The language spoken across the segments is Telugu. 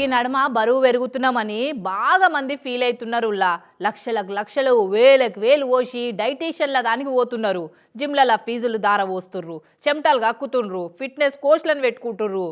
ఈ నడుమ బరువు పెరుగుతున్నామని బాగా మంది ఫీల్ అవుతున్నారు లక్షలకు లక్షలు వేలకు వేలు పోసి డైటీషియన్ల దానికి పోతున్నారు. జిమ్లలో ఫీజులు దార పోస్తుర్రు. చెమటలు కక్కుతుండ్రు. ఫిట్నెస్ కోచ్లను పెట్టుకుంటుర్రు.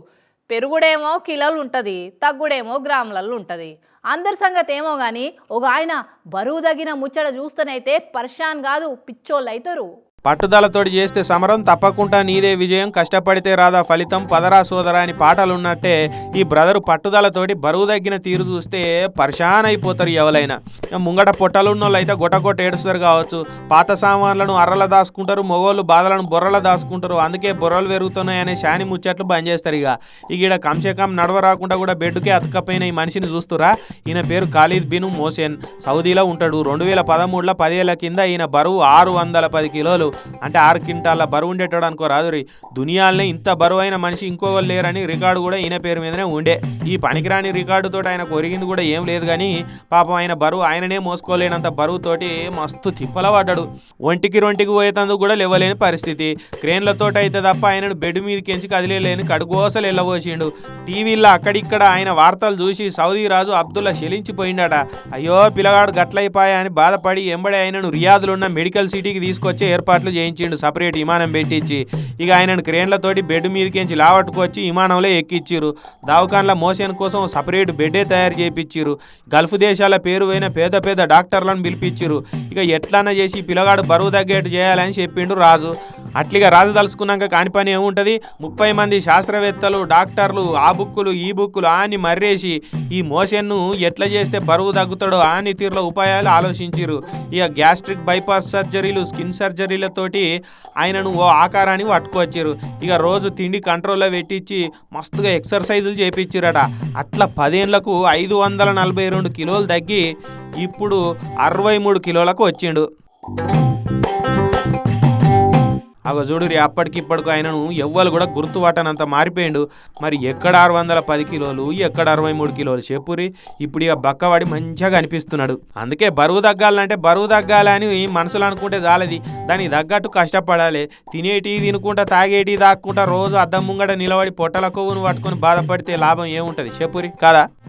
పెరుగుడేమో కిలోలు ఉంటుంది తగ్గుడేమో గ్రాములలో ఉంటుంది. అందరి సంగతి ఏమో కానీ ఒక ఆయన బరువు తగిన ముచ్చట చూస్తేనైతే పర్షాన్ కాదు పిచ్చోళ్ళు అవుతారు పట్టుదలతోటి చేస్తే సమరం తప్పకుండా నీదే విజయం కష్టపడితే రాదా ఫలితం పదరా సోదరా అని పాటలున్నట్టే ఈ బ్రదరు పట్టుదలతోటి బరువు తగ్గిన తీరు చూస్తే పరిశాన్ అయిపోతారు ఎవరైనా ముంగట పొట్టలున్నోళ్ళు అయితే గొట్టగొట్ట ఏడుస్తారు కావచ్చు. పాత సామాన్లను అర్రల దాచుకుంటారు మొగోళ్ళు బాధలను బొర్రల దాచుకుంటారు అందుకే బొర్రలు పెరుగుతున్నాయనే శాని ముచ్చట్లు బంద్ చేస్తారు ఇక. ఇక ఈడ కంసే కం నడవ రాకుండా కూడా బెడ్కే అతకపోయిన ఈ మనిషిని చూస్తురా? ఈయన పేరు ఖాలిద్ బిన్ మోసేన్. సౌదీలో ఉంటాడు. రెండు వేల పదమూడులో పదేళ్ళ కింద ఈయన బరువు ఆరు వందల పది కిలోలు. అంటే ఆరు క్వింటాల బరువు ఉండేటాడు అనుకో రాదురి. దునియాలనే ఇంత బరువైన మనిషి ఇంకోవాళ్ళు లేరని రికార్డు కూడా ఈయన పేరు మీదనే ఉండే. ఈ పనికిరాని రికార్డుతో ఆయన కొరిగింది కూడా ఏం లేదు కానీ పాపం ఆయన బరువు ఆయననే మోసుకోలేనంత బరువుతోటి మస్తు తిప్పల పడ్డాడు ఒంటికి రొంటికి పోయేతందుకు కూడా లేవలేని పరిస్థితి. క్రేన్లతో అయితే తప్ప ఆయనను బెడ్ మీదకి ఎంచి కదిలేలేని కడుగోసలు వెళ్ళబోసిండు టీవీల్లో అక్కడిక్కడ ఆయన వార్తలు చూసి సౌదీ రాజు అబ్దుల్లా చెలించిపోయిండట అయ్యో పిల్లగాడు గట్లయిపాయా అని బాధపడి ఎంబడే ఆయనను రియాదులున్న మెడికల్ సిటీకి తీసుకొచ్చి ఏర్పాట్లు చేయించిండు సపరేట్ విమానం పెట్టించి. ఇక ఆయనను క్రేన్లతోటి బెడ్ మీదకించి లావట్టుకొచ్చి విమానంలో ఎక్కిచ్చిర్రు. దావకాన్ల మోషన్ కోసం సపరేట్ బెడ్డే తయారు చేయించారు గల్ఫ్ దేశాల పేరు పోయిన పేద పేద డాక్టర్లను పిలిపించారు ఇక ఎట్లన్నా చేసి పిల్లగాడు బరువు తగ్గేట్టు చేయాలని చెప్పిండు రాజు. అట్లిగా రాజు తలుసుకున్నాక కాని పని ఏముంటుంది? ముప్పై మంది శాస్త్రవేత్తలు డాక్టర్లు ఆ బుక్కులు ఈ బుక్కులు అని మర్రేసి ఈ మోషన్ను ఎట్లా చేస్తే బరువు తగ్గుతాడో అని తీరులో ఉపాయాలు ఆలోచించారు ఇక గ్యాస్ట్రిక్ బైపాస్ సర్జరీలు స్కిన్ సర్జరీలతోటి ఆయనను ఓ ఆకారాన్ని పట్టుకొచ్చారు ఇక రోజు తిండి కంట్రోల్లో పెట్టించి మస్తుగా ఎక్సర్సైజులు చేపించారట అట్లా పదేళ్ళకు ఐదు వందల నలభై రెండు కిలోలు తగ్గి ఇప్పుడు అరవై మూడు కిలోలకు వచ్చిండు. అగ చూడురి అప్పటికిప్పటికి ఆయనను ఎవ్వరు కూడా గుర్తుపట్టనంత మారిపోయిండు. మరి ఎక్కడ ఆరు వందల పది కిలోలు ఎక్కడ అరవై మూడు కిలోలు చెప్పురి ఇప్పుడు ఇక బక్కవాడి మంచిగా అనిపిస్తున్నాడు. అందుకే బరువు తగ్గాలంటే బరువు తగ్గాలని మనసులు అనుకుంటే చాలది. దానికి తగ్గట్టు కష్టపడాలి. తినేటి తినుకుంటా తాగేటి దాక్కుంటా రోజు అద్దం ముంగట నిలబడి పొట్టల కొవ్వును పట్టుకొని బాధపడితే లాభం ఏముంటుంది చెప్పురి కదా?